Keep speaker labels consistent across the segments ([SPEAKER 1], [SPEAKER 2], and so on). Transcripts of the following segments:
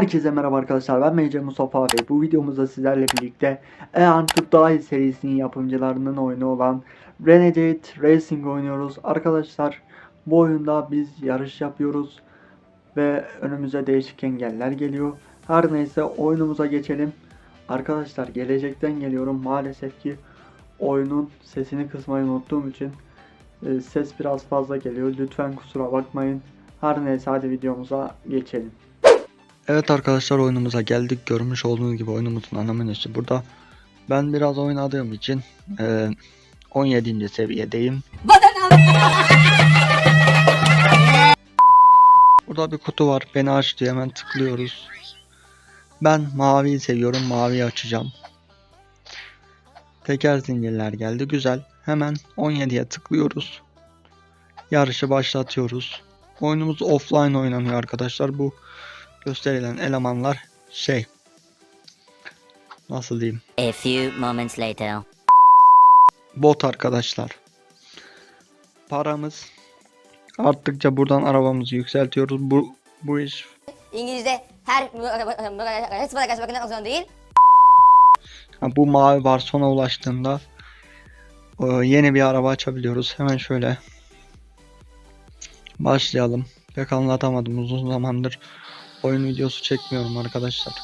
[SPEAKER 1] Herkese merhaba arkadaşlar ben MC Mustafa ve bu videomuzda sizlerle birlikte to Die serisinin yapımcılarının oyunu olan Renegade Racing oynuyoruz. Arkadaşlar bu oyunda biz yarış yapıyoruz ve önümüze değişik engeller geliyor. Her neyse oyunumuza geçelim. Arkadaşlar gelecekten geliyorum maalesef ki oyunun sesini kısmayı unuttuğum için e, ses biraz fazla geliyor. Lütfen kusura bakmayın. Her neyse hadi videomuza geçelim. Evet arkadaşlar oyunumuza geldik. Görmüş olduğunuz gibi oyunumuzun ana menüsü burada. Ben biraz oynadığım için e, 17. seviyedeyim. Burada bir kutu var. Beni aç diyor. Hemen tıklıyoruz. Ben maviyi seviyorum. Maviyi açacağım. Teker zincirler geldi. Güzel. Hemen 17'ye tıklıyoruz. Yarışı başlatıyoruz. Oyunumuz offline oynanıyor arkadaşlar. Bu gösterilen elemanlar şey nasıl diyeyim
[SPEAKER 2] A few moments later.
[SPEAKER 1] bot arkadaşlar. Paramız arttıkça buradan arabamızı yükseltiyoruz. Bu bu iş
[SPEAKER 3] İngilizce her sıfata karşı zorunda değil.
[SPEAKER 1] bu mavi bar sona ulaştığında e, yeni bir araba açabiliyoruz. Hemen şöyle başlayalım. Pek anlatamadım uzun zamandır oyun videosu çekmiyorum arkadaşlar.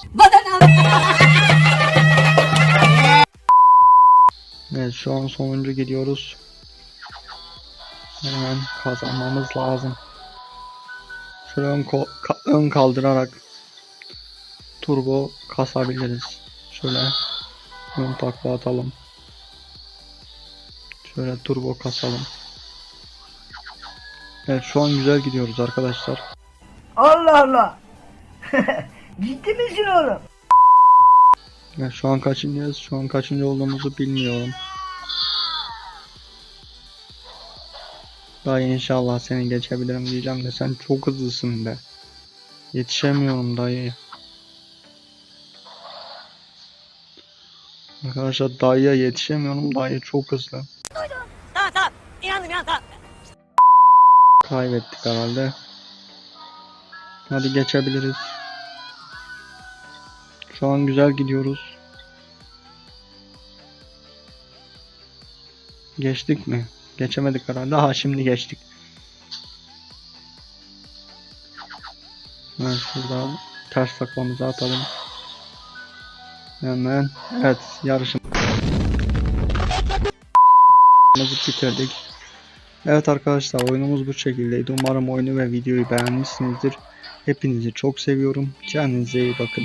[SPEAKER 1] Evet şu an sonuncu gidiyoruz. Hemen kazanmamız lazım. Şöyle ön, ka- ön kaldırarak turbo kasabiliriz. Şöyle ön takla atalım. Şöyle turbo kasalım. Evet şu an güzel gidiyoruz arkadaşlar.
[SPEAKER 4] Allah Allah. Ciddi misin oğlum?
[SPEAKER 1] Evet, şu an kaçıncıyız? Şu an kaçıncı olduğumuzu bilmiyorum. Dayı inşallah seni geçebilirim diyeceğim de sen çok hızlısın be. Yetişemiyorum dayı. Arkadaşlar dayıya yetişemiyorum. Dayı çok hızlı.
[SPEAKER 3] Tamam tamam. İnandım inandım tamam.
[SPEAKER 1] Kaybettik herhalde. Hadi geçebiliriz. Şu an güzel gidiyoruz. Geçtik mi? Geçemedik herhalde. Ha şimdi geçtik. Ben şurada ters taklamızı atalım. Hemen. Evet yarışımızı bitirdik. Evet arkadaşlar oyunumuz bu şekildeydi. Umarım oyunu ve videoyu beğenmişsinizdir. Hepinizi çok seviyorum. Kendinize iyi bakın.